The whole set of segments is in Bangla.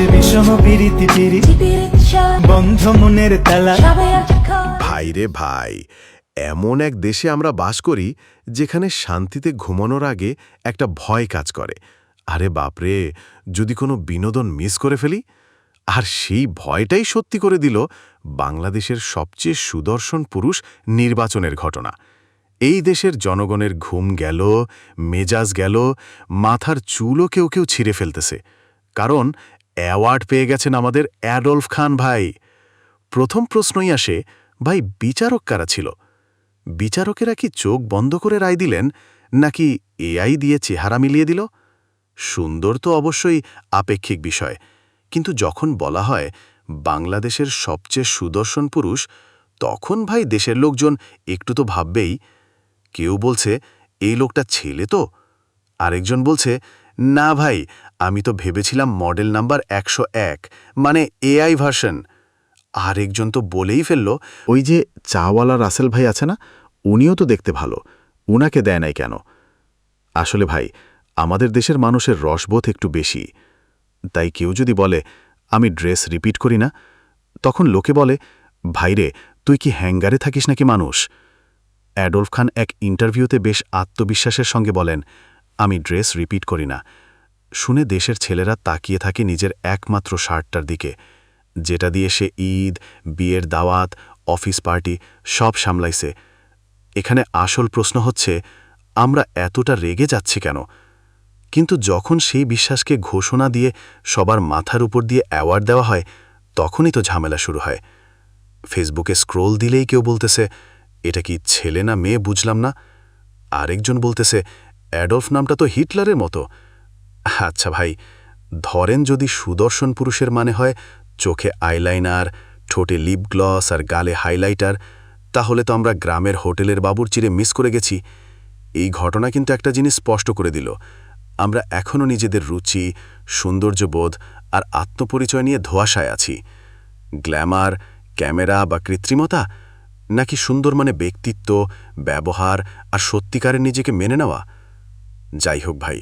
যে বিষম বন্ধ মনের তালা। ভাই রে ভাই, এমন এক দেশে আমরা বাস করি যেখানে শান্তিতে ঘুমানোর আগে একটা ভয় কাজ করে। আরে বাপরে, যদি কোনো বিনোদন মিস করে ফেলি? আর সেই ভয়টাই সত্যি করে দিল বাংলাদেশের সবচেয়ে সুদর্শন পুরুষ নির্বাচনের ঘটনা। এই দেশের জনগণের ঘুম গেল, মেজাজ গেল, মাথার চুলও কেউ কেউ ছিঁড়ে ফেলতেছে। কারণ অ্যাওয়ার্ড পেয়ে গেছেন আমাদের অ্যাডলফ খান ভাই। প্রথম প্রশ্নই আসে, ভাই, বিচারক কারা ছিল? বিচারকেরা কি চোখ বন্ধ করে রায় দিলেন, নাকি এআই দিয়ে চেহারা মিলিয়ে দিল? সুন্দর তো অবশ্যই আপেক্ষিক বিষয়, কিন্তু যখন বলা হয় বাংলাদেশের সবচেয়ে সুদর্শন পুরুষ, তখন ভাই দেশের লোকজন একটু তো ভাববেই। কেউ বলছে, এই লোকটা ছেলে তো? আরেকজন বলছে না ভাই, আমি তো ভেবেছিলাম মডেল নাম্বার একশো এক মানে এআই ভার্সন। আরেকজন তো বলেই ফেলল, ওই যে চাওয়ালা রাসেল ভাই আছে না, উনিও তো দেখতে ভালো, উনাকে দেয় নাই কেন? আসলে ভাই, আমাদের দেশের মানুষের রসবোধ একটু বেশি। তাই কেউ যদি বলে, আমি ড্রেস রিপিট করি না, তখন লোকে বলে ভাইরে তুই কি হ্যাঙ্গারে থাকিস নাকি মানুষ? অ্যাডলফ খান এক ইন্টারভিউতে বেশ আত্মবিশ্বাসের সঙ্গে বলেন আমি ড্রেস রিপিট করি না। শুনে দেশের ছেলেরা তাকিয়ে থাকে নিজের একমাত্র শার্টটার দিকে, যেটা দিয়ে সে ঈদ, বিয়ের দাওয়াত, অফিস পার্টি সব সামলাইছে। এখানে আসল প্রশ্ন হচ্ছে, আমরা এতটা রেগে যাচ্ছি কেন? কিন্তু যখন সেই বিশ্বাসকে ঘোষণা দিয়ে সবার মাথার উপর দিয়ে অ্যাওয়ার্ড দেওয়া হয়, তখনই তো ঝামেলা শুরু হয়। ফেসবুকে স্ক্রোল দিলেই কেউ বলতেছে, এটা কি ছেলে না মেয়ে বুঝলাম না? আরেকজন বলতেছে অ্যাডলফ নামটা তো হিটলারের মতো। আচ্ছা ভাই, ধরেন যদি সুদর্শন পুরুষের মানে হয় চোখে আইলাইনার, ঠোঁটে লিপ গ্লস আর গালে হাইলাইটার, তাহলে তো আমরা গ্রামের হোটেলের বাবুর চিরে মিস করে গেছি। এই ঘটনা কিন্তু একটা জিনিস স্পষ্ট করে দিল। আমরা এখনও নিজেদের রুচি, সৌন্দর্যবোধ আর আত্মপরিচয় নিয়ে ধোয়াশায় আছি। গ্ল্যামার, ক্যামেরা বা কৃত্রিমতা? নাকি সুন্দর মানে ব্যক্তিত্ব, ব্যবহার আর সত্যিকারের নিজেকে মেনে নেওয়া? যাই হোক ভাই,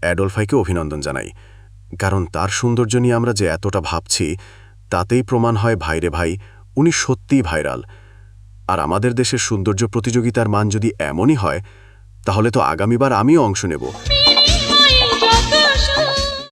অ্যাডলফাইকে অভিনন্দন জানাই। কারণ তার সৌন্দর্য নিয়ে আমরা যে এতটা ভাবছি, তাতেই প্রমাণ হয় ভাইরে ভাই, উনি সত্যিই ভাইরাল। আর আমাদের দেশের সৌন্দর্য প্রতিযোগিতার মান যদি এমনই হয়, তাহলে তো আগামীবার আমিও অংশ নেব।